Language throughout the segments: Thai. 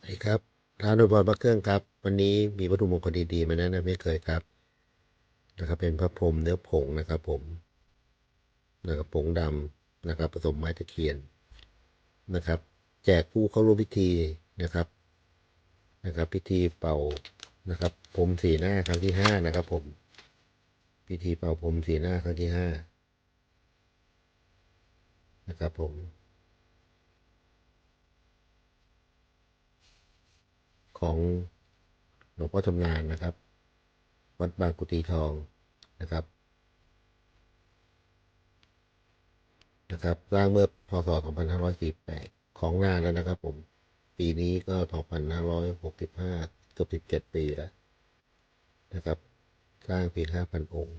สวัสดีครับร้านอุปกรณ์พระเครื่องครับ วันนี้มีวัตถุมงคลดีๆมาแนะนำไม่เคยครับนะครับ เป็นพระพรมเนื้อผงนะครับผมนะครับผงดำนะครับผสมไม้ตะเคียนนะครับ แจกผู้เข้าร่วมพิธีนะครับนะครับ พิธีเป่านะครับพรมสีหน้าครั้งที่ห้านะครับ ผม พิธีเป่าพรมสีหน้าครั้งที่ห้านะครับผม ของหลวงพ่อชำนาญนะครับ วัดบางกุฏิทองนะครับนะครับสร้างเมื่อพศ 2548 ของงานแล้วนะครับ ผม ปีนี้ก็ 2565 เกือบ17 ปีแล้วนะครับ สร้างเพียง5,000 องค์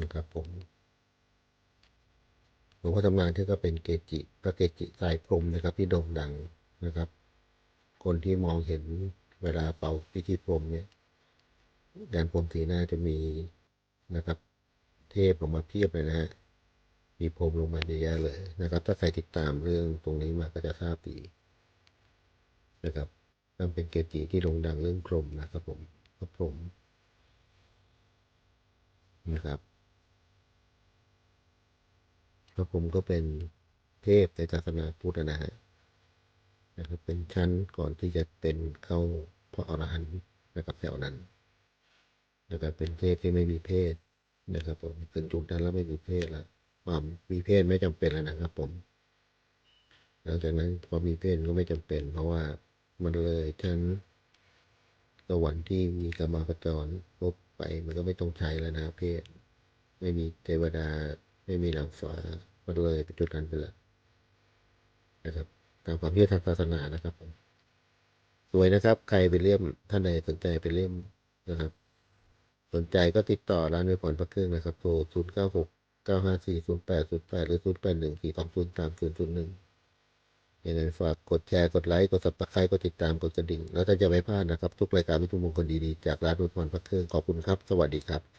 นะครับผมหลวงพ่อชำนาญที่ก็เป็นเกจิพระเกจิสายพรมนะครับ ที่โด่งดัง นะครับ คนที่มองเห็นเวลาเป่าพิธีพรมเนี่ยงานพรมสีหน้าจะมีนะครับ เทพลงมาเพียบเลยนะฮะมีพรมลงมาเยอะแยะเลยนะครับ ถ้าใครติดตามเรื่องตรงนี้มาก็จะทราบดีนะครับนั่นเป็นเกจิที่โด่งดังเรื่องพรมนะครับผมพระพรมนะครับพระพรหมก็เป็นเทพในศาสนาพุทธนะฮะ นะครับเป็นชั้นก่อนที่จะเป็นเข้าพระอรหันต์นะครับแถวนั้นนะครับเป็นเทพที่ไม่มีเพศนะครับผมเป็นจุดนั้นแล้วไม่มีเพศแล้วความมีเพศไม่จำเป็นแล้วนะครับผม หลังจากนั้นพอมีเพศก็ไม่จำเป็น เพราะว่ามันเลยชั้นสวรรค์ที่มีกรรมาจรลบไปมันก็ไม่ต้องใช้แล้วนะเพศ ไม่มีเทวดา ไม่มีนางฟ้ามันเลยเป็นจุดนั้นไปแล้วนะครับ ตามความเชื่อทางศาสนานะครับผมสวยนะครับ ใครไปเลี่ยมท่านใดสนใจไปเลี่ยมนะครับ สนใจก็ติดต่อร้านไวพรพระเครื่องนะครับโทรศูนย์เก้าหกเก้าห้าสี่ศูนย์แปดศูนย์แปดหรือศูนย์แปดหนึ่งสี่สองศูนย์สามศูนย์ศูนย์หนึ่งยังไงฝากกดแชร์กดไลค์กดสับสไครต์กดติดตามกดกระดิ่ง แล้วถ้าจะไม่พลาดนะครับ ทุกรายการวิทุมมงคลดีๆจากร้านไวพรพระเครื่องขอบคุณครับ สวัสดีครับ